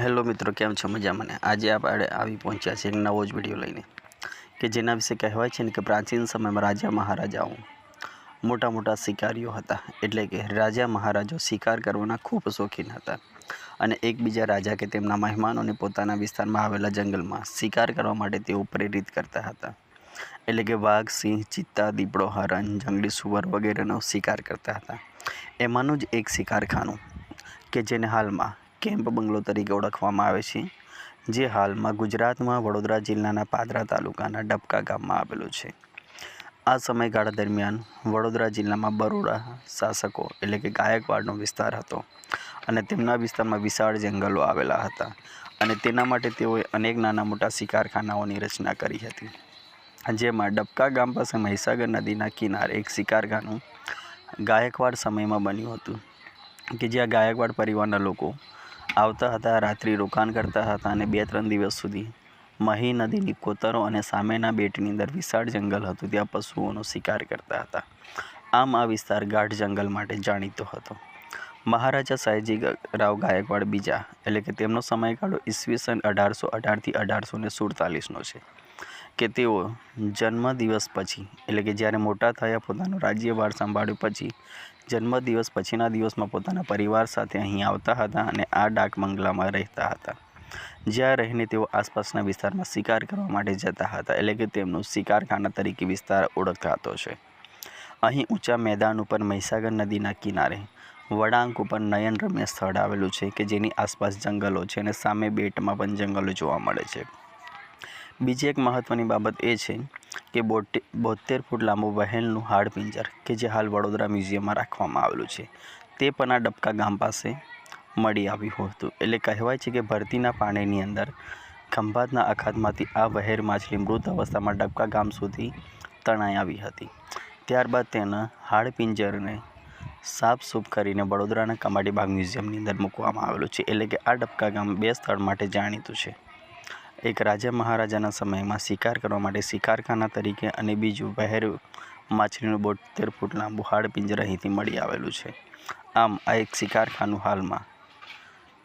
Hello મિત્રો, કેમ છો? મજામાં મને આજે આપણે આવી પહોંચ્યા છે એક નવો જ વીડિયો લઈને, કે જેના વિશે કહેવાય છે ને કે પ્રાચીન સમયમાં રાજા મહારાજાઓ મોટા મોટા શિકારીઓ હતા. એટલે કે રાજા મહારાજો શિકાર કરવાના ખૂબ શોખીન હતા અને એકબીજા રાજા કે તેમના મહેમાનોને પોતાના વિસ્તારમાં આવેલા જંગલમાં શિકાર કરવા માટે તેઓ પ્રેરિત કરતા હતા. એટલે કે વાઘ, સિંહ, ચિત્તા, દીપડો, હરણ, જંગલી સુવર વગેરેનો શિકાર કરતા હતા. એમાંનું જ એક શિકારખાનું કે જેને હાલમાં કેમ્પ બંગલો તરીકે ઓળખવામાં આવે છે, જે હાલમાં ગુજરાતમાં વડોદરા જિલ્લાના પાદરા તાલુકાના ડબકા ગામમાં આવેલું છે. આ સમયગાળા દરમિયાન વડોદરા જિલ્લામાં બરોડા શાસકો એટલે કે ગાયકવાડનો વિસ્તાર હતો અને તેમના વિસ્તારમાં વિશાળ જંગલો આવેલા હતા અને તેના માટે તેઓએ અનેક નાના મોટા શિકારખાનાઓની રચના કરી હતી. જેમાં ડબકા ગામ પાસે મહીસાગર નદીના કિનારે એક શિકારખાનું ગાયકવાડ સમયમાં બન્યું હતું, કે જ્યાં ગાયકવાડ પરિવારના લોકો આવતા હતા, રાત્રિ રોકાણ કરતા હતા અને બે ત્રણ દિવસ સુધી મહી નદીની કોતરો અને સામેના બેટની અંદર વિશાળ જંગલ હતું, ત્યાં પશુઓનો શિકાર કરતા હતા. આમ આ વિસ્તાર ગાઢ જંગલ માટે જાણીતો હતો. મહારાજા સાયજી રાવ ગાયકવાડ બીજા, એટલે કે તેમનો સમયગાળો ઈસવીસન અઢારસો અઢારથી અઢારસો ને સુડતાલીસનો છે, કે તેઓ જન્મદિવસ પછી, એટલે કે જ્યારે મોટા થયા પોતાનું રાજ્યભાર સંભાળ્યું પછી જન્મદિવસ પછીના દિવસમાં પોતાના પરિવાર સાથે અહીં આવતા હતા અને આ ડાક બંગલામાં રહેતા હતા. જ્યાં રહીને તેઓ આસપાસના વિસ્તારમાં શિકાર કરવા માટે જતા હતા, એટલે કે તેમનું શિકારખાના તરીકે વિસ્તાર ઓળખાતો છે. અહીં ઊંચા મેદાન ઉપર મહીસાગર નદીના કિનારે, વળાંક ઉપર નયનરમ્ય સ્થળ આવેલું છે કે જેની આસપાસ જંગલો છે અને સામે બેટમાં પણ જંગલો જોવા મળે છે. બીજી એક મહત્ત્વની બાબત એ છે કે બોટે બોતેર ફૂટ લાંબુ વહેલનું હાડપિંજર કે જે હાલ વડોદરા મ્યુઝિયમમાં રાખવામાં આવેલું છે. તે પણ આ ડબકા ગામ પાસે મળી આવ્યું હતું. એટલે કહેવાય છે કે ભરતીના પાણીની અંદર ખંભાતના અખાતમાંથી આ વહેર માછલી મૃત અવસ્થામાં ડબકા ગામ સુધી તણાઈ આવી હતી. ત્યારબાદ તેના હાડપિંજરને સાફસૂફ કરીને વડોદરાના કમાટીબાગ મ્યુઝિયમની અંદર મૂકવામાં આવેલું છે. એટલે કે આ ડબકા ગામ બે સ્થળ માટે જાણીતું છે. એક રાજા મહારાજાના સમયમાં શિકાર કરવા માટે શિકારખાના તરીકે અને બીજું વહેર માછલીનું બોતેર ફૂટ લાંબુ હાડપિંજર અહીંથી મળી આવેલું છે. આમ, આ એક શિકારખાનું હાલમાં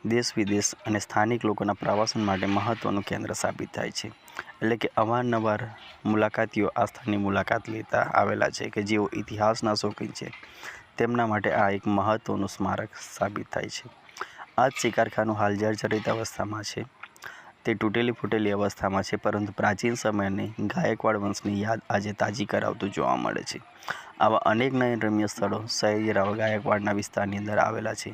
દેશ વિદેશ અને સ્થાનિક લોકોના પ્રવાસન માટે મહત્ત્વનું કેન્દ્ર સાબિત થાય છે. એટલે કે અવારનવાર મુલાકાતીઓ આ સ્થળની મુલાકાત લેતા આવેલા છે કે જેઓ ઇતિહાસના શોખીન છે. તેમના માટે આ એક મહત્ત્વનું સ્મારક સાબિત થાય છે. આ જ શિકારખાનું હાલ જર્જરિત અવસ્થામાં છે. તે તૂટેલી ફૂટેલી અવસ્થામાં છે, પરંતુ પ્રાચીન સમયની ગાયકવાડ વંશની યાદ આજે તાજી કરાવતું જોવા મળે છે. આવા અનેક નયનરમ્ય સ્થળો સયાજીરાવ ગાયકવાડના વિસ્તારની અંદર આવેલા છે,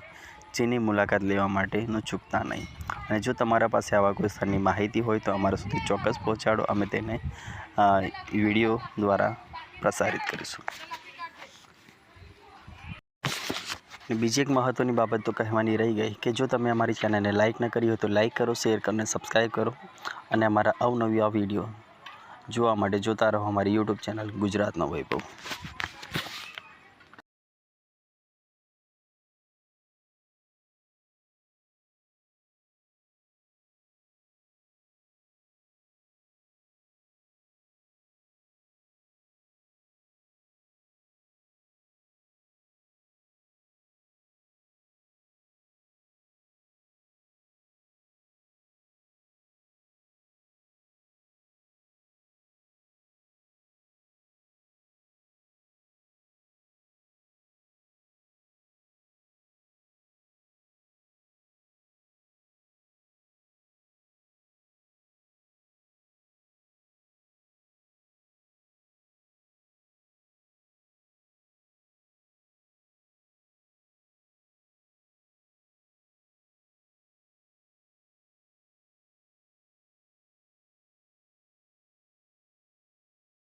જેની મુલાકાત લેવા માટે ન ચૂકતા નહીં. અને જો તમારા પાસે આવા કોઈ સ્થળની માહિતી હોય તો અમારા સુધી ચોક્કસ પહોંચાડો. અમે તેને વીડિયો દ્વારા પ્રસારિત કરીશું. અને બીજી એક મહત્ત્વની બાબત તો કહેવાની રહી ગઈ કે જો તમે અમારી ચેનલને લાઇક ન કરી હોય તો લાઇક કરો, શેર કરો અને સબસ્ક્રાઈબ કરો અને અમારા અવનવી આ વીડિયો જોવા માટે જોતા રહો અમારી યુટ્યુબ ચેનલ ગુજરાતનો વૈભવ.